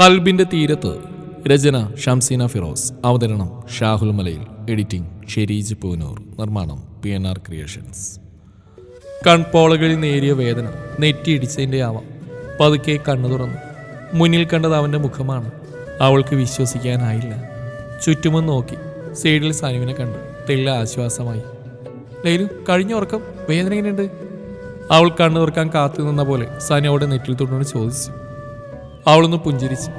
കൽബിന്റെ തീരത്ത് രചന ഷംസീന ഫിറോസ്. അവതരണം ഷാഹുൽ മലയിൽ. എഡിറ്റിംഗ് ഷെരീജ് പൂനൂർ. നിർമ്മാണം പി എൻ ആർ ക്രിയേഷൻസ്. കൺപോളകളിൽ നേരിയ വേദന നെറ്റിയിടിച്ചതിന്റെ ആവാം. പതുക്കെ കണ്ണു തുറന്നു. മുന്നിൽ കണ്ടത് അവന്റെ മുഖമാണ്. അവൾക്ക് വിശ്വസിക്കാനായില്ല. ചുറ്റുമെന്ന് നോക്കി. സൈഡിൽ സനുവിനെ കണ്ടു. തെല്ല ആശ്വാസമായി. ലൈലു കഴിഞ്ഞ ഉറക്കം വേദന എങ്ങനെയുണ്ട്? അവൾ കണ്ണു തുറക്കാൻ കാത്തു നിന്ന പോലെ സനുവോട് നെറ്റിൽ തൊട്ടുകൊണ്ട് ചോദിച്ചു. അവളൊന്ന് പുഞ്ചിരിച്ചു.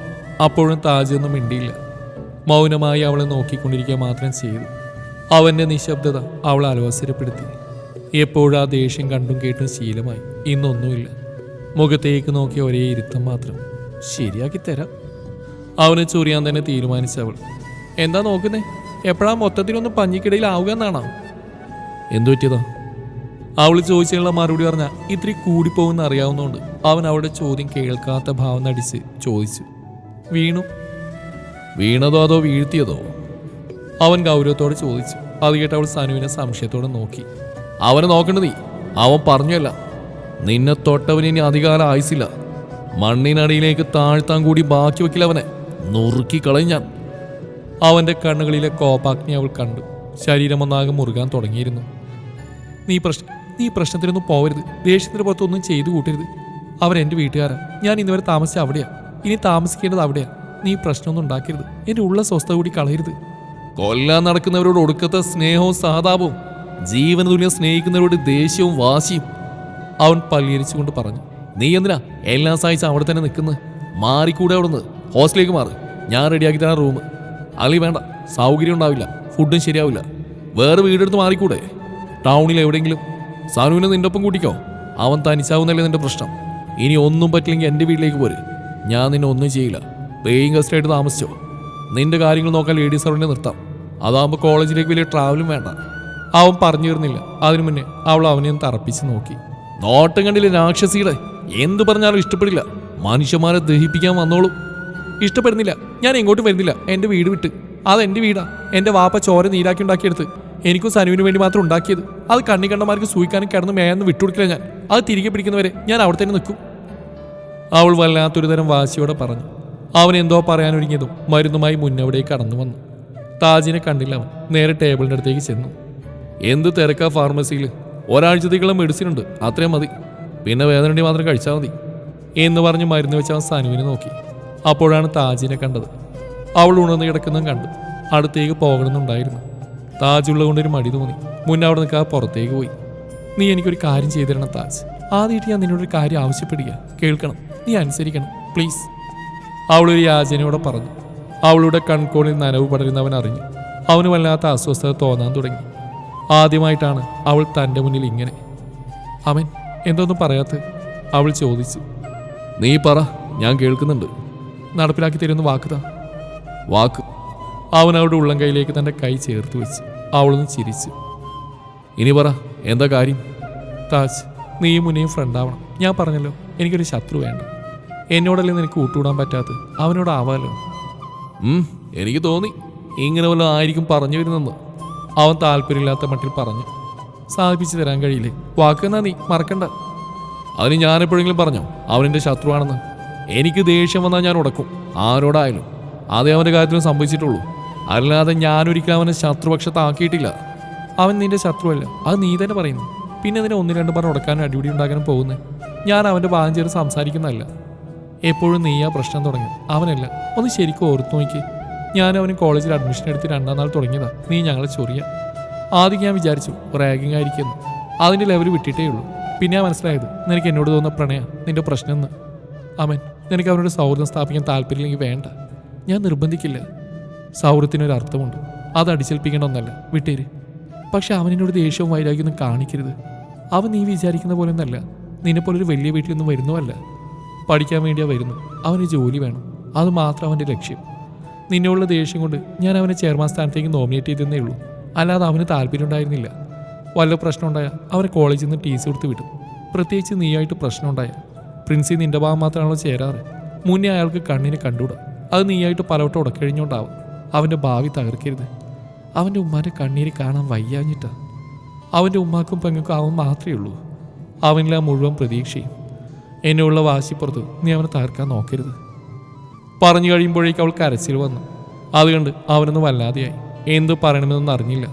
അപ്പോഴും താജൊന്നും മിണ്ടിയില്ല. മൗനമായി അവളെ നോക്കിക്കൊണ്ടിരിക്കുക മാത്രം ചെയ്തു. അവന്റെ നിശബ്ദത അവളെ അലോസരപ്പെടുത്തി എപ്പോഴും ആ ദേഷ്യം കണ്ടും കേട്ടും ശീലമായി. ഇന്നൊന്നുമില്ല. മുഖത്തേക്ക് നോക്കിയ ഒരേ ഇരുത്തം മാത്രം. ശരിയാക്കി തരാം. അവന് ചൊറിയാൻ തന്നെ തീരുമാനിച്ചവൾ എന്താ നോക്കുന്നേ? എപ്പോഴാ മൊത്തത്തിലൊന്ന് പഞ്ഞിക്കിടയിൽ ആവുക എന്നാണോ? എന്തു പറ്റിയതാ അവൾ ചോദിച്ചുള്ള മറുപടി പറഞ്ഞ ഇത്തിരി കൂടിപ്പോകുന്ന അറിയാവുന്നതുകൊണ്ട് അവൻ അവളുടെ ചോദ്യം കേൾക്കാത്ത ഭാവം നടിച്ച് ചോദിച്ചു. വീണു? വീണതോ അതോ വീഴ്ത്തിയതോ? അവൻ ഗൗരവത്തോടെ ചോദിച്ചു. അത് കേട്ട് അവൾ സനുവിനെ സംശയത്തോടെ നോക്കി. അവനെ നോക്കണ്ട നീ. അവൻ പറഞ്ഞല്ല. നിന്നെ തൊട്ടവന് ഇനി അധികാരം ആയുസില്ല. മണ്ണിനടിയിലേക്ക് താഴ്ത്താൻ കൂടി ബാക്കി വെക്കില്ല അവനെ. നുറുക്കി കളയും ഞാൻ. അവന്റെ കണ്ണുകളിലെ കോപാഗ്നി അവൾ കണ്ടു. ശരീരം ഒന്നാകെ മുറുകാൻ തുടങ്ങിയിരുന്നു. നീ പ്രശ്നം നീ പ്രശ്നത്തിനൊന്നും പോവരുത്. ദേഷ്യത്തിന് പുറത്തൊന്നും ചെയ്തു കൂട്ടരുത്. അവർ വീട്ടുകാരാണ് വീട്ടുകാരാ. ഞാൻ ഇന്നുവരെ താമസിച്ച അവിടെയാ. ഇനി താമസിക്കേണ്ടത് അവിടെയാ. നീ പ്രശ്നമൊന്നും ഉണ്ടാക്കരുത്. എന്റെ ഉള്ള സ്വസ്ഥത കൂടി കളയരുത്. കൊല്ലാൻ നടക്കുന്നവരോട് ഒടുക്കത്തെ സ്നേഹവും സഹതാപവും ജീവന തുല്യം സ്നേഹിക്കുന്നവരോട് ദേഷ്യവും വാശിയും അവൻ പല്ലിയരിച്ചുകൊണ്ട് പറഞ്ഞു നീ എന്തിനാ എല്ലാം സഹായിച്ച് അവിടെ തന്നെ നിൽക്കുന്നത് മാറിക്കൂടെ അവിടുന്ന്? ഹോസ്റ്റലിലേക്ക് മാറ്. ഞാൻ റെഡിയാക്കി തരാം റൂം. അളി വേണ്ട. സൗകര്യം ഉണ്ടാവില്ല. ഫുഡും ശരിയാവില്ല. വേറെ വീടെടുത്ത് മാറിക്കൂടെ? ടൗണിൽ എവിടെയെങ്കിലും സാനുവിനെ നിന്റെ ഒപ്പം കൂട്ടിക്കോ. അവൻ തനിച്ചാവുന്നല്ലേ നിന്റെ പ്രശ്നം. ഇനി ഒന്നും പറ്റില്ലെങ്കിൽ എന്റെ വീട്ടിലേക്ക് പോര്. ഞാൻ നിന്നെ ഒന്നും ചെയ്യില്ല. പേയിങ് ഗസ്റ്റായിട്ട് താമസിച്ചോ. നിന്റെ കാര്യങ്ങൾ നോക്കാൻ ലേഡീസ് സർവനെ നിർത്താം. അതാകുമ്പോൾ കോളേജിലേക്ക് വലിയ ട്രാവലും വേണ്ട. അവൻ പറഞ്ഞു തീർന്നില്ല അതിനു മുന്നേ അവൾ അവനെ തറപ്പിച്ച് നോക്കി. നോട്ടം കണ്ടില്ല രാക്ഷസിയുടെ? എന്ത് പറഞ്ഞാലും ഇഷ്ടപ്പെടില്ല. മനുഷ്യന്മാരെ ദഹിപ്പിക്കാൻ വന്നോളും. ഇഷ്ടപ്പെടുന്നില്ല. ഞാൻ എങ്ങോട്ടും വരുന്നില്ല. എന്റെ വീട് വിട്ട്. അതെന്റെ വീടാ. എന്റെ വാപ്പ ചോര നീരാക്കി ഉണ്ടാക്കിയെടുത്ത്. എനിക്കും സനുവിന് വേണ്ടി മാത്രം ഉണ്ടാക്കിയത്. അത് കണ്ണി കണ്ടമാർക്ക് സൂയിക്കാനും കിടന്ന് മേയെന്ന് വിട്ടുകൊടുക്കില്ല ഞാൻ. അത് തിരികെ പിടിക്കുന്നവരെ ഞാൻ അവിടെ തന്നെ നിൽക്കും. അവൾ വല്ലാത്തൊരു തരം വാശിയോടെ പറഞ്ഞു. അവൻ എന്തോ പറയാനൊരുങ്ങിയതും മരുന്നുമായി മുന്നവിടേക്ക് കടന്നു വന്നു. താജിനെ കണ്ടില്ല അവൻ. നേരെ ടേബിളിന്റെ അടുത്തേക്ക് ചെന്നു. എന്ത് തിരക്കാ ഫാർമസിയിൽ ഒരാഴ്ചത്തേക്കുള്ള മെഡിസിൻ ഉണ്ട്. അത്രയും മതി. പിന്നെ വേദനണ്ടി മാത്രം കഴിച്ചാൽ മതി. എന്ന് പറഞ്ഞ് മരുന്ന് വെച്ച് അവൻ സനുവിനെ നോക്കി. അപ്പോഴാണ് താജിനെ കണ്ടത്. അവൾ ഉണർന്ന് കിടക്കുന്നതും കണ്ടു അടുത്തേക്ക് പോകണമെന്നുണ്ടായിരുന്നു. താജുള്ളത് കൊണ്ടൊരു മടി തോന്നി. മുന്നേ അവിടെ നിൽക്കാതെ പുറത്തേക്ക് പോയി. നീ എനിക്കൊരു കാര്യം ചെയ്തു തരണം താജ്. ആദ്യമായിട്ട് ഞാൻ നിന്നോടൊരു കാര്യം ആവശ്യപ്പെടുക. കേൾക്കണം. നീ അനുസരിക്കണം. പ്ലീസ്. അവളൊരു യാചനയോടെ പറഞ്ഞു. അവളുടെ കൺകോണിൽ നനവ് പടരുന്നവൻ അറിഞ്ഞു. അവന് വല്ലാത്ത അസ്വസ്ഥത തോന്നാൻ തുടങ്ങി. ആദ്യമായിട്ടാണ് അവൾ തന്റെ മുന്നിൽ ഇങ്ങനെ. അവൻ എന്തൊന്നും പറയാത്ത അവൾ ചോദിച്ചു. നീ പറ. ഞാൻ കേൾക്കുന്നുണ്ട്. നടപ്പിലാക്കി തരുന്ന വാക്കുതാ വാക്ക്. അവൻ അവളുടെ ഉള്ളം കൈയിലേക്ക് തന്റെ കൈ ചേർത്ത് വെച്ച് അവളൊന്ന് ചിരിച്ചു. ഇനി പറ എന്താ കാര്യം? താജ് നീയും മുന്നെയും ഫ്രണ്ടാവണം ഞാൻ പറഞ്ഞല്ലോ എനിക്കൊരു ശത്രു വേണ്ട. എന്നോടല്ലേ നിനക്ക് കൂട്ടുകൂടാൻ പറ്റാത്തത്? അവനോടാവാലോ എനിക്ക് തോന്നി. ഇങ്ങനെ വല്ലതും ആയിരിക്കും പറഞ്ഞു വരുന്നെന്ന്. അവൻ താല്പര്യമില്ലാത്ത മട്ടിൽ പറഞ്ഞു. സാധിപ്പിച്ചു തരാൻ കഴിയില്ലേ? വാക്കെന്നാ നീ മറക്കണ്ട. അതിന് ഞാനെപ്പോഴെങ്കിലും പറഞ്ഞോ? അവനെന്റെ ശത്രുവാണെന്ന്. എനിക്ക് ദേഷ്യം വന്നാൽ ഞാൻ ഉടക്കും. ആരോടായാലും. അതേ അവന്റെ കാര്യത്തിലും സംഭവിച്ചിട്ടുള്ളൂ. അല്ലാതെ ഞാൻ ഒരിക്കലും അവനെ ശത്രുപക്ഷത്താക്കിയിട്ടില്ല. അവൻ നിന്റെ ശത്രുവല്ല. അത് നീ തന്നെ പറയുന്നു. പിന്നെ അതിനെ ഒന്ന് രണ്ട് പറഞ്ഞ് ഉടക്കാനും അടിപിടി ഉണ്ടാക്കാനും പോകുന്നത് ഞാൻ അവന്റെ ഭാഗം ചേർന്ന് സംസാരിക്കുന്നതല്ല. എപ്പോഴും നീ ആ പ്രശ്നം തുടങ്ങി. അവനല്ല. ഒന്ന് ശരിക്കും ഓർത്തു നോക്കി ഞാൻ അവന് കോളേജിൽ അഡ്മിഷൻ എടുത്ത് രണ്ടാം നാൾ തുടങ്ങിയതാ. നീ ഞങ്ങളെ ചൊറിയ. ആദ്യം ഞാൻ വിചാരിച്ചു റാഗിങ് ആയിരിക്കുന്നു അതിന്റെ ലെവൽ വിട്ടിട്ടേ ഉള്ളൂ. പിന്നെ മനസ്സിലായത് നിനക്ക് എന്നോട് തോന്നുന്ന പ്രണയ നിന്റെ പ്രശ്നം എന്ന്. അവൻ നിനക്ക് അവനോട് സൗഹൃദം സ്ഥാപിക്കാൻ താല്പര്യമില്ലെങ്കിൽ വേണ്ട. ഞാൻ നിർബന്ധിക്കില്ല. സൗഹൃദത്തിനൊരു അർത്ഥമുണ്ട് അത് അടിച്ചേൽപ്പിക്കേണ്ട ഒന്നല്ല. വിട്ടേര്. പക്ഷെ അവനോട് ദേഷ്യവും വൈരാഗ്യമൊന്നും കാണിക്കരുത്. അവൻ നീ വിചാരിക്കുന്ന പോലെ ഒന്നല്ല. നിന്നെപ്പോലൊരു വലിയ വീട്ടിലൊന്നും വരുന്നുമല്ല പഠിക്കാൻ വേണ്ടിയാ വരുന്നു അവന് ജോലി വേണം. അത് മാത്രം അവന്റെ ലക്ഷ്യം. നിന്നോടുള്ള ദേഷ്യം കൊണ്ട് ഞാൻ അവനെ ചെയർമാൻ സ്ഥാനത്തേക്ക് നോമിനേറ്റ് ചെയ്തെന്നേ ഉള്ളൂ. അല്ലാതെ അവന് താല്പര്യം ഉണ്ടായിരുന്നില്ല. വല്ല പ്രശ്നം ഉണ്ടായാൽ അവനെ കോളേജിൽ നിന്ന് ടീസ് കൊടുത്ത് വിട്ടു പ്രത്യേകിച്ച് നീയായിട്ട് പ്രശ്നം ഉണ്ടായ. പ്രിൻസി നിന്റെ ഭാഗം മാത്രമാണല്ലോ ചേരാറ്. മുന്നേ അയാൾക്ക് കണ്ണിനെ കണ്ടുകൂടാ. അത് നീയായിട്ട് പലവട്ടം ഉടക്കഴിഞ്ഞോണ്ടാവും അവന്റെ ഭാവി തകർക്കരുത്. അവന്റെ ഉമ്മാന്റെ കണ്ണീര് കാണാൻ വയ്യാഞ്ഞിട്ടാ. അവന്റെ ഉമ്മാക്കും പെങ്ങൾക്കും അവൻ മാത്രമേ ഉള്ളൂ. അവനിലാ മുഴുവൻ പ്രതീക്ഷയും. എന്നെയുള്ള വാശിപ്പുറത്ത് നീ അവനെ തകർക്കാൻ നോക്കരുത്. പറഞ്ഞു കഴിയുമ്പോഴേക്ക് അവൾ കരച്ചിൽ വന്നു. അത് കണ്ട് അവനൊന്ന് വല്ലാതെയായി. എന്ത് പറയണമെന്നൊന്നും അറിഞ്ഞില്ല.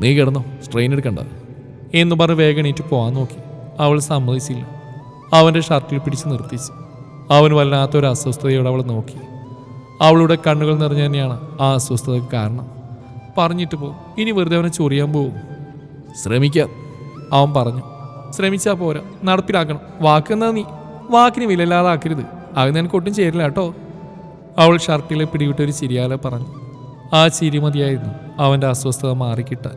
നീ കിടന്നോ? സ്ട്രെയിൻ എടുക്കണ്ട. എന്ന് പറഞ്ഞ് വേഗം എണീറ്റ് പോകാൻ നോക്കി. അവൾ സമ്മതിച്ചില്ല. അവന്റെ ഷർട്ടിൽ പിടിച്ച് നിർത്തിച്ചു. അവൻ വല്ലാത്തൊരു അസ്വസ്ഥതയോടെ അവൾ നോക്കി. അവളുടെ കണ്ണുകൾ നിറഞ്ഞു തന്നെയാണ് ആ അസ്വസ്ഥതയ്ക്ക് കാരണം. പറഞ്ഞിട്ട് പോകും. ഇനി വെറുതെ അവനെ ചൊറിയാൻ പോകും. ശ്രമിക്കാം. അവൻ പറഞ്ഞു ശ്രമിച്ചാൽ പോരാ. നടപ്പിലാക്കണം. വാക്കെന്നാ നീ? വാക്കിന് വിലയില്ലാതാക്കരുത്. അത് നിനക്ക് ഒട്ടും ചേരില്ല കേട്ടോ. അവൾ ഷർട്ടിലെ പിടിവിട്ടൊരു ചിരിയാലെ പറഞ്ഞു. ആ ചിരി മതിയായിരുന്നു. അവന്റെ അസ്വസ്ഥത മാറിക്കിട്ടാൻ.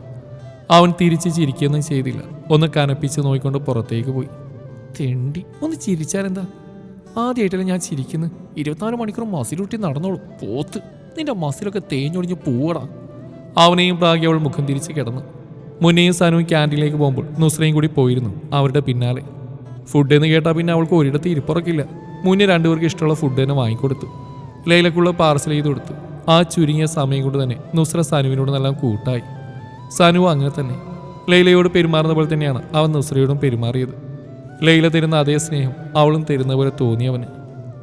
അവൻ തിരിച്ച് ചിരിക്കുകയൊന്നും ചെയ്തില്ല. ഒന്ന് കനപ്പിച്ച് നോക്കിക്കൊണ്ട് പുറത്തേക്ക് പോയി. തെണ്ടി. ഒന്ന് ചിരിച്ചാലെന്താ? ആദ്യമായിട്ടല്ലേ ഞാൻ ചിരിക്കുന്നു. ഇരുപത്തിനാല് മണിക്കൂർ മസിലൂട്ടി നടന്നോളൂ. പോത്ത്. നിന്റെ മസിലൊക്കെ തേഞ്ഞൊടിഞ്ഞ് പോവടാ. അവനെയും പ്രാഗി അവൾ മുഖം തിരിച്ച് കിടന്നു. മുന്നേയും സാനുവും ക്യാന്റീനിലേക്ക് പോകുമ്പോൾ നുസ്രയും കൂടി പോയിരുന്നു അവരുടെ പിന്നാലെ. ഫുഡ് എന്ന് കേട്ടാൽ പിന്നെ അവൾക്ക് ഒരിടത്ത് ഇരിപ്പുറക്കില്ല. മുന്നേ രണ്ടുപേർക്ക് ഇഷ്ടമുള്ള ഫുഡ് തന്നെ വാങ്ങിക്കൊടുത്തു. ലൈലക്കുള്ള പാർസൽ ചെയ്ത് കൊടുത്തു. ആ ചുരുങ്ങിയ സമയം കൊണ്ട് തന്നെ നുസ്ര സനുവിനോട് നല്ല കൂട്ടായി. സാനു അങ്ങനെ തന്നെ. ലൈലയോട് പെരുമാറുന്ന പോലെ തന്നെയാണ് അവൻ നുസ്രയോടും പെരുമാറിയത്. ലൈല തരുന്ന അതേ സ്നേഹം അവളും തരുന്ന പോലെ തോന്നിയവന്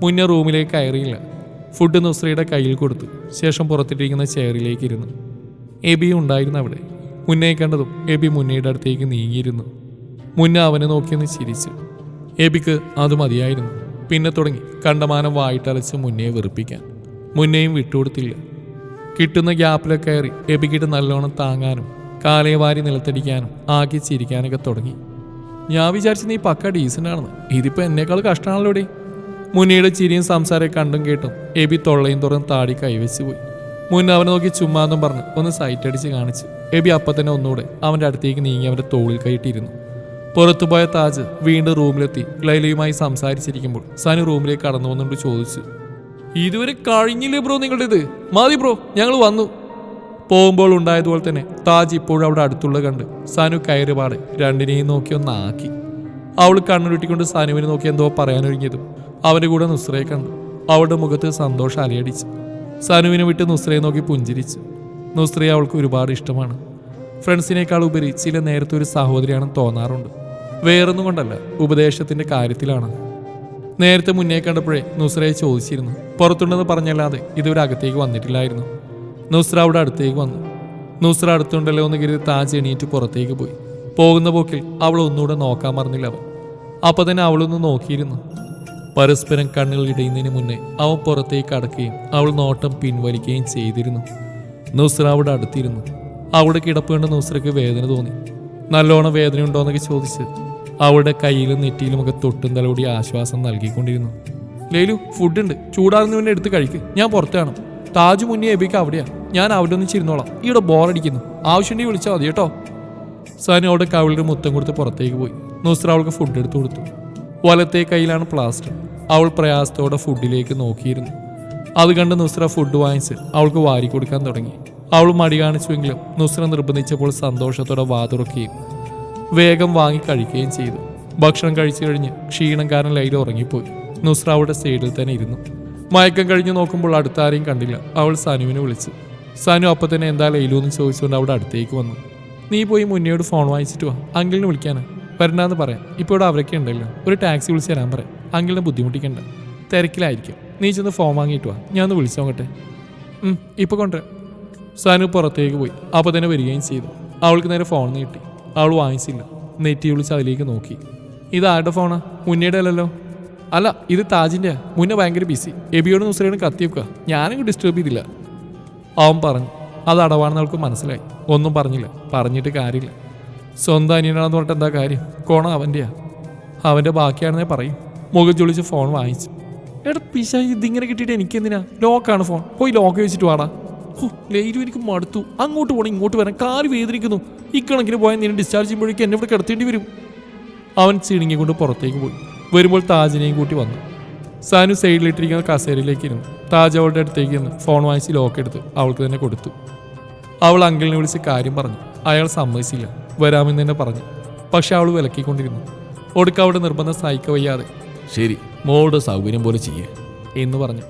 മുന്നേ റൂമിലേക്ക് കയറിയില്ല. ഫുഡ് നുസ്രയുടെ കയ്യിൽ കൊടുത്തു ശേഷം പുറത്തിട്ടിരിക്കുന്ന ചെയറിലേക്ക് ഇരുന്നു. എബി ഉണ്ടായിരുന്നു അവിടെ. മുന്നേ കണ്ടതും എബി മുന്നയുടെ അടുത്തേക്ക് നീങ്ങിയിരുന്നു. മുന്നേ അവനെ നോക്കിയൊന്ന് ചിരിച്ചു. എബിക്ക് അത് മതിയായിരുന്നു. പിന്നെ തുടങ്ങി. കണ്ടമാനം വായിട്ടലച്ച് മുന്നേ വെറുപ്പിക്കാൻ. മുന്നേയും വിട്ടുകൊടുത്തില്ല. കിട്ടുന്ന ഗ്യാപ്പിലൊക്കെ കയറി എബിക്കിട്ട് നല്ലോണം താങ്ങാനും കാലയെ വാരി നിലത്തടിക്കാനും ആക്കി ചിരിക്കാനൊക്കെ തുടങ്ങി. ഞാൻ വിചാരിച്ചു നീ പക്ക ഡീസന്റ് ആണെന്ന്. ഇതിപ്പോൾ എന്നേക്കാൾ കഷ്ടമാണല്ലോ ഡേ മുനിയുടെ ചിരിയും സംസാരം കണ്ടും കേട്ടും എബി തൊള്ളയും തുറന്ന് താടി കൈവച്ച് പോയി. മുന്നേ അവനെ നോക്കി ചുമ്മാന്നും പറഞ്ഞ് ഒന്ന് സൈറ്റ് അടിച്ച് കാണിച്ചു. എബി അപ്പം തന്നെ ഒന്നുകൂടെ അവന്റെ അടുത്തേക്ക് നീങ്ങി അവന്റെ തോളിൽ കയറ്റിയിരുന്നു പുറത്തുപോയ താജ് വീണ്ടും റൂമിലെത്തി ലൈലയുമായി സംസാരിച്ചിരിക്കുമ്പോൾ സനു റൂമിലേക്ക് കടന്നു വന്നുകൊണ്ട് ചോദിച്ചു ഇതുവരെ കഴിഞ്ഞില്ലേ ബ്രോ നിങ്ങളുടേത്? മതി ബ്രോ ഞങ്ങൾ വന്നു. പോകുമ്പോൾ ഉണ്ടായതുപോലെ തന്നെ താജ് ഇപ്പോഴും അവിടെ അടുത്തുള്ള കണ്ട് സനു കയറുപാട് രണ്ടിനെയും നോക്കി ഒന്നാക്കി. അവൾ കണ്ണുരുട്ടിക്കൊണ്ട് സനുവിനെ നോക്കി എന്തോ പറയാനൊരുങ്ങിയതും അവന്റെ കൂടെ നുസ്രയെ കണ്ടു. അവളുടെ മുഖത്ത് സന്തോഷം അലയടിച്ചു. സനുവിനെ വിട്ട് നുസ്രയെ നോക്കി പുഞ്ചിരിച്ചു. നുസ്രയെ അവൾക്ക് ഒരുപാട് ഇഷ്ടമാണ്. ഫ്രണ്ട്സിനേക്കാൾ ഉപരി ചില നേരത്തെ ഒരു സഹോദരിയാണെന്ന് തോന്നാറുണ്ട്. വേറൊന്നും കൊണ്ടല്ല ഉപദേശത്തിന്റെ കാര്യത്തിലാണ്. നേരത്തെ മുന്നേ കണ്ടപ്പോഴേ നുസ്രയെ ചോദിച്ചിരുന്നു. പുറത്തുണ്ടെന്ന് പറഞ്ഞല്ലാതെ ഇതുവരെ അകത്തേക്ക് വന്നിട്ടില്ലായിരുന്നു. നുസ്ര അവിടെ അടുത്തേക്ക് വന്നു. നുസ്ര അടുത്തുണ്ടല്ലോ എന്ന് കരുതി താജ് എണീറ്റ് പുറത്തേക്ക് പോയി. പോകുന്ന പോക്കിൽ അവൾ ഒന്നുകൂടെ നോക്കാൻ മറന്നില്ല അവൻ. അപ്പൊ തന്നെ അവളൊന്ന് നോക്കിയിരുന്നു. പരസ്പരം കണ്ണുകൾ ഇടയുന്നതിന് മുന്നേ അവൻ പുറത്തേക്ക് അടക്കുകയും അവൾ നോട്ടം പിൻവലിക്കുകയും ചെയ്തിരുന്നു. നുസ്ര അവിടെ അടുത്തിരുന്നു. അവിടെ കിടപ്പ് കണ്ട് നുസ്രയ്ക്ക് വേദന തോന്നി. നല്ലോണം വേദന ഉണ്ടോന്നൊക്കെ ചോദിച്ച് അവളുടെ കയ്യിലും നെറ്റിയിലുമൊക്കെ തൊട്ടും തലോടി ആശ്വാസം നൽകിക്കൊണ്ടിരുന്നു. ലേലു ഫുഡ് ഉണ്ട്. ചൂടാറുന്നവനെ എടുത്ത് കഴിക്ക്. ഞാൻ പുറത്താണ്. താജ് മുന്നേ എബിക്ക് അവിടെയാ. ഞാൻ അവിടെ ഒന്ന് ചിരുന്നോളാം ഇവിടെ ബോറടിക്കുന്നു. ആവശ്യമുണ്ടെങ്കിൽ വിളിച്ചാൽ മതി കേട്ടോ. സനു അവിടെ കവിളിൽ മുത്തം കൊടുത്ത് പുറത്തേക്ക് പോയി. നുസ്ര അവൾക്ക് ഫുഡ് എടുത്തു കൊടുത്തു. വലത്തെ കയ്യിലാണ് പ്ലാസ്റ്റർ അവൾ പ്രയാസത്തോടെ ഫുഡിലേക്ക് നോക്കിയിരുന്നു. അത് കണ്ട് നുസ്ര ഫുഡ് വാങ്ങിച്ച് അവൾക്ക് വാരി കൊടുക്കാൻ തുടങ്ങി. അവൾ മടി കാണിച്ചുവെങ്കിലും നുസ്ര നിർബന്ധിച്ചപ്പോൾ സന്തോഷത്തോടെ വാതുറക്കുകയും വേഗം വാങ്ങി കഴിക്കുകയും ചെയ്തു. ഭക്ഷണം കഴിച്ചു കഴിഞ്ഞ് ക്ഷീണം കാരണം ലൈല ഉറങ്ങിപ്പോയി നുസ്ര അവളുടെ സൈഡിൽ തന്നെ ഇരുന്നു. മയക്കം കഴിഞ്ഞ് നോക്കുമ്പോൾ അടുത്ത ആരെയും കണ്ടില്ല. അവൾ സനുവിനെ വിളിച്ചു. സനു അപ്പം തന്നെ എന്താ ലൈലു എന്ന് ചോദിച്ചുകൊണ്ട് അവിടെ അടുത്തേക്ക് വന്നു. നീ പോയി മുന്നയോട് ഫോൺ വാങ്ങിച്ചിട്ട് വാ. അങ്കിളിനെ വിളിക്കാനാ. വരണ്ടാന്ന് പറയാം. ഇപ്പോൾ ഇവിടെ അവരൊക്കെ ഉണ്ടല്ലോ. ഒരു ടാക്സി വിളിച്ച് തരാൻ പറയാം. അങ്കിളിനെ ബുദ്ധിമുട്ടിക്കണ്ട. തിരക്കിലായിരിക്കും. നീ ചെന്ന് ഫോം വാങ്ങിയിട്ട് വാ. ഞാൻ ഒന്ന് വിളിച്ചു നോക്കട്ടെ. ഇപ്പോൾ ഇപ്പൊ കൊണ്ടുവരാം. സനു പുറത്തേക്ക് പോയി. അപ്പോൾ തന്നെ വരികയും ചെയ്തു. അവൾക്ക് നേരെ ഫോൺ നീട്ടി അവൾ വാങ്ങിച്ചില്ല. നെറ്റി വിളിച്ച് അതിലേക്ക് നോക്കി. ഇത് ആരുടെ ഫോണാ മുന്നേടല്ലോ അല്ല ഇത് താജിന്റെ മുന്നേ ഭയങ്കര ബിസി എബിയോട് നുസ്രയോട് കത്തിയൊക്കെ ഞാനും ഡിസ്റ്റർബ് ചെയ്തില്ല. അവൻ പറഞ്ഞു അത് അടവാണെന്ന് അവൾക്ക് മനസ്സിലായി. ഒന്നും പറഞ്ഞില്ല. പറഞ്ഞിട്ട് കാര്യമില്ല. സ്വന്തം അനിയനാണെന്ന് പറഞ്ഞിട്ട് എന്താ കാര്യം? കോണം അവന്റെയാ അവന്റെ ബാക്കിയാണെന്നേ പറയും. മുഖം ചൊളിച്ച് ഫോൺ വാങ്ങിച്ചു. എടാ പിശ ഇതിങ്ങനെ കിട്ടിയിട്ട് എനിക്കെന്തിനാ? ലോക്കാണ് ഫോൺ പോയി ലോക്ക് വെച്ചിട്ട് വാടാ. ഓ ലേരു എനിക്ക് മടുത്തു. അങ്ങോട്ട് പോകണം ഇങ്ങോട്ട് വരാൻ കാൽ വേദനിക്കുന്നു. ഇക്കണക്കിന് പോയാൽ നിന്നെ ഡിസ്ചാർജ് ചെയ്യുമ്പോഴേക്കും എന്നെ ഇവിടെ കിടത്തേണ്ടി വരും. അവൻ ചിണുങ്ങിക്കൊണ്ട് പുറത്തേക്ക് പോയി. വരുമ്പോൾ താജിനെയും കൂട്ടി വന്നു. സാനു സൈഡിലിട്ടിരിക്കുന്ന കസേരയിലേക്ക് ഇരുന്നു താജ് അവളുടെ അടുത്തേക്ക് ഇരുന്ന് ഫോൺ വാങ്ങിച്ച് ലോക്ക് എടുത്ത് അവൾക്ക് തന്നെ കൊടുത്തു. അവൾ അങ്കിളിനെ വിളിച്ച് കാര്യം പറഞ്ഞു. അയാൾ സമ്മതിച്ചില്ല. വരാമെന്ന് തന്നെ പറഞ്ഞു. പക്ഷെ അവൾ വിലക്കിക്കൊണ്ടിരുന്നു. ഒടുക്ക അവിടെ നിർബന്ധം സഹിക്ക വയ്യാതെ ശരി മോളുടെ സൗകര്യം പോലെ ചെയ്യേ എന്ന് പറഞ്ഞു.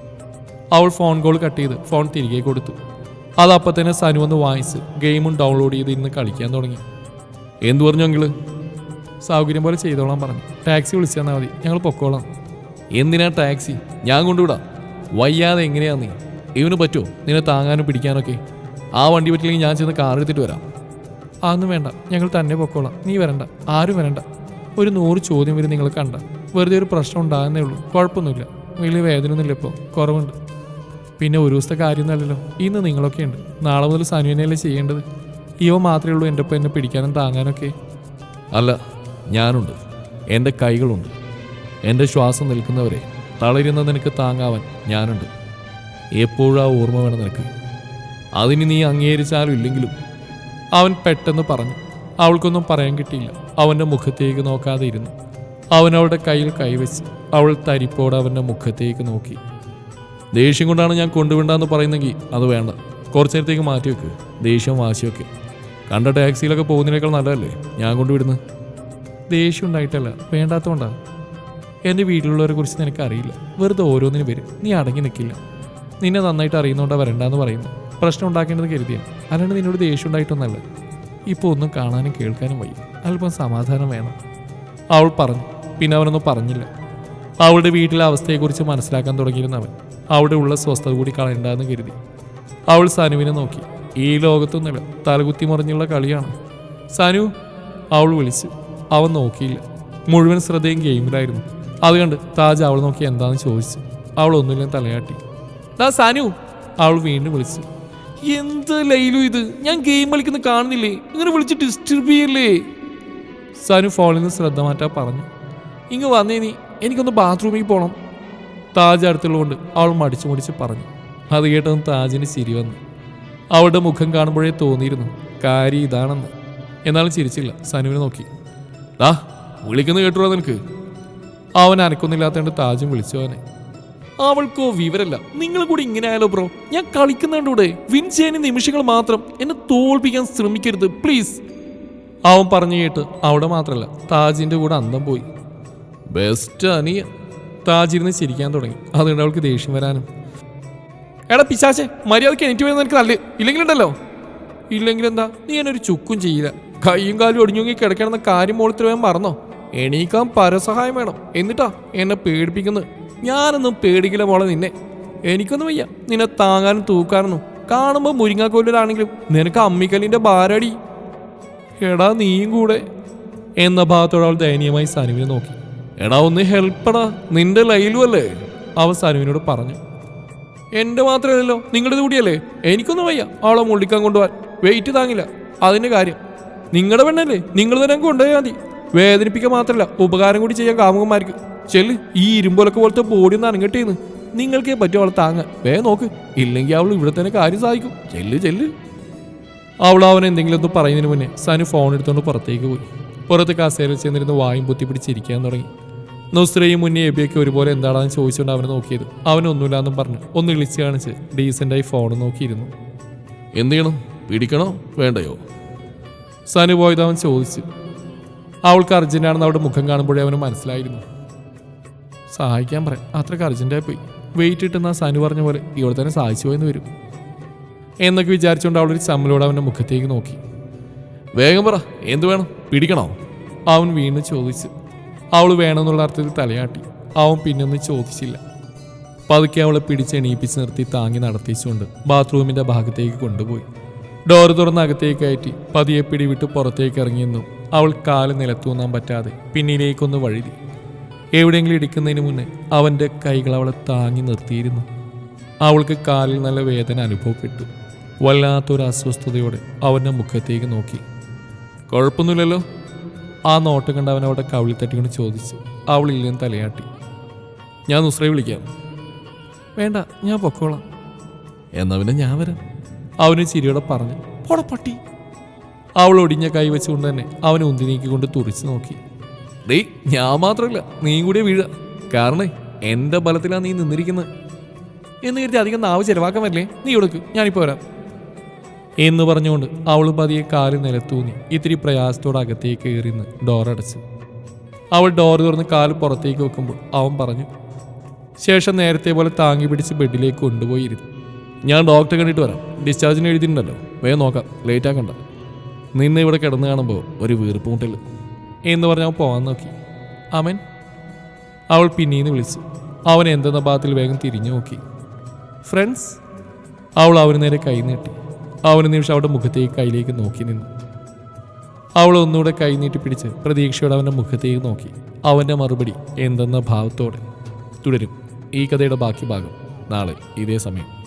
അവൾ ഫോൺ കോൾ കട്ട് ചെയ്ത് ഫോൺ തിരികെ കൊടുത്തു. അത് അപ്പം തന്നെ സനു വന്ന് വാങ്ങിച്ച് ഗെയിമും ഡൗൺലോഡ് ചെയ്ത് ഇന്ന് കളിക്കാൻ തുടങ്ങി. എന്തു പറഞ്ഞു അങ്കിൾ സൗകര്യം പോലെ ചെയ്തോളാൻ പറഞ്ഞു. ടാക്സി വിളിച്ചു തന്നാൽ മതി. ഞങ്ങൾ പൊക്കോളാം. എന്തിനാ ടാക്സി? ഞാൻ കൊണ്ടുവിടാം. വയ്യാതെ എങ്ങനെയാ നീ? ഇവന് പറ്റുമോ നിന്നെ താങ്ങാനും പിടിക്കാനൊക്കെ? ആ വണ്ടി പറ്റില്ലെങ്കിൽ ഞാൻ ചെന്ന് കാർ എടുത്തിട്ട് വരാം. അതൊന്നും വേണ്ട. ഞങ്ങൾ തന്നെ പൊക്കോളാം. നീ വരണ്ട. ആരും വരണ്ട. ഒരു നൂറ് ചോദ്യം വരും നിങ്ങൾ കണ്ട. വെറുതെ ഒരു പ്രശ്നം ഉണ്ടാകുന്നേ ഉള്ളൂ. കുഴപ്പമൊന്നുമില്ല. വലിയ വേദനയൊന്നുമില്ല ഇപ്പോൾ കുറവുണ്ട്. പിന്നെ ഒരു ദിവസത്തെ കാര്യമൊന്നുമല്ലല്ലോ. ഇന്ന് നിങ്ങളൊക്കെ ഉണ്ട്. നാളെ മുതൽ സനുവിനെയല്ലേ ചെയ്യേണ്ടത്? ഇവ മാത്രമേ ഉള്ളൂ എന്റെ ഒപ്പം എന്നെ പിടിക്കാനും താങ്ങാനൊക്കെ. അല്ല. ഞാനുണ്ട്. എന്റെ കൈകളുണ്ട്. എന്റെ ശ്വാസം നിൽക്കുന്നവരെ തളരുന്ന നിനക്ക് താങ്ങാവാൻ ഞാനുണ്ട്. എപ്പോഴും ആ ഓർമ്മ വേണം നിനക്ക്? അതിന് നീ അംഗീകരിച്ചാലും ഇല്ലെങ്കിലും അവൻ പെട്ടെന്ന് പറഞ്ഞു അവൾക്കൊന്നും പറയാൻ കിട്ടിയില്ല. അവന്റെ മുഖത്തേക്ക് നോക്കാതെ ഇരുന്നു. അവൻ അവളുടെ കയ്യിൽ കൈവച്ച് അവൾ തരിപ്പോടെ അവന്റെ മുഖത്തേക്ക് നോക്കി. ദേഷ്യം കൊണ്ടാണ് ഞാൻ കൊണ്ടുവിണ്ടെന്ന് പറയുന്നെങ്കിൽ അത് വേണ്ട. കുറച്ച് നേരത്തേക്ക് മാറ്റി വെക്ക് ദേഷ്യം വാശിയൊക്കെ. കണ്ട ടാക്സിയിലൊക്കെ പോകുന്നതിനേക്കാൾ നല്ലതല്ലേ? ഞാൻ കൊണ്ടുവിടുന്നത്. ദേഷ്യം ഉണ്ടായിട്ടല്ല വേണ്ടാത്തതുകൊണ്ടാ എന്റെ വീട്ടിലുള്ളവരെ കുറിച്ച് നിനക്ക് അറിയില്ല വെറുതെ ഓരോന്നിന് വരും. നീ അടങ്ങി നിൽക്കില്ല നിന്നെ നന്നായിട്ട് അറിയുന്നോണ്ടാ വരണ്ടെന്ന് പറയുന്നു. പ്രശ്നം ഉണ്ടാക്കേണ്ടത് കരുതിയാ. അല്ലാണ്ട് നിന്നോട് ദേഷ്യം ഉണ്ടായിട്ടൊന്നല്ല ഇപ്പോൾ ഒന്നും കാണാനും കേൾക്കാനും വയ്യ. അല്പം സമാധാനം വേണം. അവൾ പറഞ്ഞു. പിന്നെ അവനൊന്നും പറഞ്ഞില്ല. അവളുടെ വീട്ടിലെ അവസ്ഥയെക്കുറിച്ച് മനസ്സിലാക്കാൻ തുടങ്ങിയിരുന്നവൻ. അവിടെ ഉള്ള സ്വസ്ഥത കൂടി കളയണ്ടെന്ന് കരുതി. അവൾ സനുവിനെ നോക്കി. ഈ ലോകത്തൊന്നുമില്ല. തലകുത്തി മറിഞ്ഞുള്ള കളിയാണ്. സനു അവൾ വിളിച്ചു. അവൻ നോക്കിയില്ല. മുഴുവൻ ശ്രദ്ധയും ഗെയിമിലായിരുന്നു. അത് കണ്ട് താജ് അവൾ നോക്കി എന്താണെന്ന് ചോദിച്ചു. അവൾ ഒന്നുമില്ല തലയാട്ടി. ഡാ സാനു അവൾ വീണ്ടും വിളിച്ചു. എന്ത് ലൈലു ഇത്? ഞാൻ ഗെയിം കളിക്കുന്ന കാണുന്നില്ലേ? ഇങ്ങനെ വിളിച്ച് ഡിസ്റ്റർബ് ചെയ്യല്ലേ? സാനു ഫോണിൽ നിന്ന് ശ്രദ്ധ മാറ്റാ പറഞ്ഞു. ഇങ്ങ് വന്നേ നീ. എനിക്കൊന്ന് ബാത്റൂമിൽ പോകണം താജ് അടുത്തുള്ളതുകൊണ്ട് അവൾ മടിച്ചു മടിച്ച് പറഞ്ഞു. അത് കേട്ടതും താജിന് ചിരി വന്നു. അവളുടെ മുഖം കാണുമ്പോഴേ തോന്നിയിരുന്നു കാര്യം ഇതാണെന്ന്. എന്നാലും ചിരിച്ചില്ല. സനുവിനെ നോക്കി. ഡാ വിളിക്കുന്ന കേട്ടുവാ നിനക്ക്? അവൻ അനക്കൊന്നില്ലാത്തതുകൊണ്ട് താജും വിളിച്ചു അവനെ. അവൾക്കോ വിവരല്ല. നിങ്ങൾ കൂടി ഇങ്ങനെ ആയാലോ ബ്രോ? ഞാൻ കളിക്കുന്നതിലൂടെ വിൻ ചെയ്യാൻ നിമിഷങ്ങൾ മാത്രം എന്നെ തോൽപ്പിക്കാൻ ശ്രമിക്കരുത് പ്ലീസ്. അവൻ പറഞ്ഞു കേട്ട് അവിടെ മാത്രമല്ല താജിന്റെ കൂടെ അന്തം പോയി. ബെസ്റ്റ് അനിയ. താജിരുന്ന് ചിരിക്കാൻ തുടങ്ങി. അതുകൊണ്ട് അവൾക്ക് ദേഷ്യം വരാനും. എടാ പിശാശെ മര്യാദയ്ക്ക് എനിക്ക് വരുന്ന നിനക്ക് നല്ല ഇല്ലെങ്കിലുണ്ടല്ലോ? ഇല്ലെങ്കിൽ എന്താ നീ എന്നൊരു ചുക്കും ചെയ്യില്ല. കൈയും കാലും ഒടിഞ്ഞുങ്ങി കിടക്കണമെന്ന കാര്യം മോളത്തിൽ വേഗം മറന്നോ. എണീക്കാൻ പരസഹായം വേണം. എന്നിട്ടാ എന്നെ പേടിപ്പിക്കുന്നത്? ഞാനൊന്നും പേടിക്കില്ല മോളെ നിന്നെ. എനിക്കൊന്നും വയ്യ. നിന്നെ താങ്ങാനും തൂക്കാനൊന്നും. കാണുമ്പോൾ മുരിങ്ങാക്കോലിലാണെങ്കിലും നിനക്ക് അമ്മിക്കല്ലിന്റെ ഭാരടി. എടാ നീയും കൂടെ. എന്ന ഭാഗത്തോടെ അവൾ ദയനീയമായി സനുവിനെ നോക്കി. എടാ ഒന്ന് ഹെൽപ്പടാ. നിന്റെ ലൈലും അല്ലേ? അവൻ സനുവിനോട് പറഞ്ഞു. എന്റെ മാത്രമല്ലല്ലോ നിങ്ങളുടെ കൂടിയല്ലേ? എനിക്കൊന്നും വയ്യ. അവളെ മുള്ളിക്കാൻ കൊണ്ടുപോകാൻ. വെയിറ്റ് താങ്ങില്ല. അതിന്റെ കാര്യം. നിങ്ങളുടെ പെണ്ണല്ലേ? നിങ്ങൾ തന്നെ കൊണ്ടുപോയാൽ മതി. വേദനിപ്പിക്കുക മാത്രമല്ല ഉപകാരം കൂടി ചെയ്യാൻ കാമുകന്മാർക്ക്. ചെല്ല് ഈ ഇരുമ്പോലൊക്കെ പോലത്തെ ബോഡി ഒന്ന് അനങ്ങട്ടേന്ന്. നിങ്ങൾക്കേ പറ്റും അവളെ താങ്ങാൻ. വേ നോക്ക്. ഇല്ലെങ്കിൽ അവൾ ഇവിടെ തന്നെ കാര്യം സാധിക്കും. ചെല്ല് ചെല്ല്. അവൾ അവൻ എന്തെങ്കിലും ഒന്ന് പറയുന്നതിന് മുന്നേ സനു ഫോൺ എടുത്തുകൊണ്ട് പുറത്തേക്ക് പോയി. പുറത്ത് കസേരയിൽ ചെന്നിരുന്ന് വായും പൊത്തി പിടിച്ചിരിക്കാൻ തുടങ്ങി. നുസ്രയും മുന്നേ എബിയൊക്കെ ഒരുപോലെ എന്താണെന്ന് ചോദിച്ചുകൊണ്ട് അവനെ നോക്കിയത്. അവനൊന്നുമില്ലാന്നും പറഞ്ഞു ഒന്ന് വിളിച്ച് കാണിച്ച് ഡീസന്റായി ഫോൺ നോക്കിയിരുന്നു. എന്ത് ചെയ്യണം? പിടിക്കണോ? വേണ്ടയോ? സനു പോയത് അവൻ ചോദിച്ചു. അവൾക്ക് അർജന്റാണെന്ന് അവളുടെ മുഖം കാണുമ്പോഴേ അവന് മനസ്സിലായിരുന്നു. സഹായിക്കാൻ പറയാം അത്രയ്ക്ക് അർജന്റായി പോയി. വെയിറ്റ് ഇട്ടുന്ന സനു പറഞ്ഞ പോലെ ഇവിടെ തന്നെ സഹായിച്ചു പോയെന്ന് വരും. എന്നൊക്കെ വിചാരിച്ചുകൊണ്ട് അവളൊരു ചമ്മലോട് അവന്റെ മുഖത്തേക്ക് നോക്കി. വേഗം പറ. എന്ത് വേണം? പിടിക്കണോ? അവൻ വീണ്ടും ചോദിച്ചു. അവൾ വേണമെന്നുള്ള അർത്ഥത്തിൽ തലയാട്ടി. അവൻ പിന്നൊന്നും ചോദിച്ചില്ല. പതുക്കെ അവളെ പിടിച്ച് എണീപ്പിച്ച് നിർത്തി താങ്ങി നടത്തിച്ചുകൊണ്ട് ബാത്റൂമിന്റെ ഭാഗത്തേക്ക് കൊണ്ടുപോയി. ഡോർ തുറന്ന് അകത്തേക്ക് കയറ്റി പതിയെ പിടിവിട്ട് പുറത്തേക്ക് ഇറങ്ങിയെന്നും അവൾ കാൽ നിലത്തൂന്നാൻ പറ്റാതെ പിന്നിലേക്കൊന്ന് വഴുതി. എവിടെയെങ്കിലും ഇടിക്കുന്നതിന് മുന്നേ അവന്റെ കൈകൾ അവളെ താങ്ങി നിർത്തിയിരുന്നു. അവൾക്ക് കാലിൽ നല്ല വേദന അനുഭവപ്പെട്ടു. വല്ലാത്തൊരു അസ്വസ്ഥതയോടെ അവന്റെ മുഖത്തേക്ക് നോക്കി. കുഴപ്പമൊന്നുമില്ലല്ലോ? ആ നോട്ടം കണ്ട് അവൻ അവളുടെ കവിളിൽ തട്ടിക്കൊണ്ട് ചോദിച്ചു. അവൾ ഇല്ലെന്ന് തലയാട്ടി. ഞാൻ നുസ്രയെ വിളിക്കാം. വേണ്ട ഞാൻ പൊക്കോളാം. എന്നാ പിന്നെ ഞാൻ വരാം. അവന് ചിരിയോടെ പറഞ്ഞു പോട പട്ടി. അവൾ ഒടിഞ്ഞ കൈ വെച്ചുകൊണ്ട് തന്നെ അവനെ ഉന്തി നീക്കിക്കൊണ്ട് തുറിച്ചു നോക്കി. ഡേ ഞാൻ മാത്രമല്ല നീ കൂടി വീഴ. കാരണം എന്റെ ബലത്തിലാണ് നീ നിന്നിരിക്കുന്നത് എന്ന് കരുതി അധികം നാവ് ചെലവാക്കാൻ വരില്ലേ? നീ കൊടുക്ക് ഞാനിപ്പോ വരാം. എന്ന് പറഞ്ഞുകൊണ്ട് അവൾ പതിയെ കാൽ നിലത്തൂന്നി. ഇത്തിരി പ്രയാസത്തോടെ അകത്തേക്ക് കയറിന്ന് ഡോറടച്ചു അവൾ ഡോർ തുറന്ന് കാൽ പുറത്തേക്ക് വെക്കുമ്പോൾ അവൻ പറഞ്ഞു ശേഷം നേരത്തെ പോലെ താങ്ങി പിടിച്ച് ബെഡിലേക്ക് കൊണ്ടുപോയിരുന്നു ഞാൻ ഡോക്ടറെ കണ്ടിട്ട് വരാം. ഡിസ്ചാർജിന് എഴുതിയിട്ടുണ്ടല്ലോ. വേഗം നോക്കാം. ലേറ്റ് ആക്കണ്ട. നിന്നെ ഇവിടെ കിടന്ന് കാണുമ്പോൾ ഒരു വീർപ്പ് മുട്ടൽ. എന്ന് പറഞ്ഞ് അവൻ പോകാൻ നോക്കി. അവൻ അവൾ പിന്നീന്ന് വിളിച്ചു. അവൻ എന്തെന്ന ഭാഗത്തിൽ വേഗം തിരിഞ്ഞു നോക്കി. ഫ്രണ്ട്സ് അവൾ അവന് നേരെ കൈ നീട്ടി. അവന് നിമിഷം അവളുടെ മുഖത്തേക്ക് കയ്യിലേക്ക് നോക്കി നിന്നു. അവൾ ഒന്നുകൂടെ കൈ നീട്ടി പിടിച്ച് പ്രതീക്ഷയോടെ അവന്റെ മുഖത്തേക്ക് നോക്കി. അവന്റെ മറുപടി എന്തെന്ന ഭാവത്തോടെ. തുടരും. ഈ കഥയുടെ ബാക്കി ഭാഗം നാളെ ഇതേ സമയം.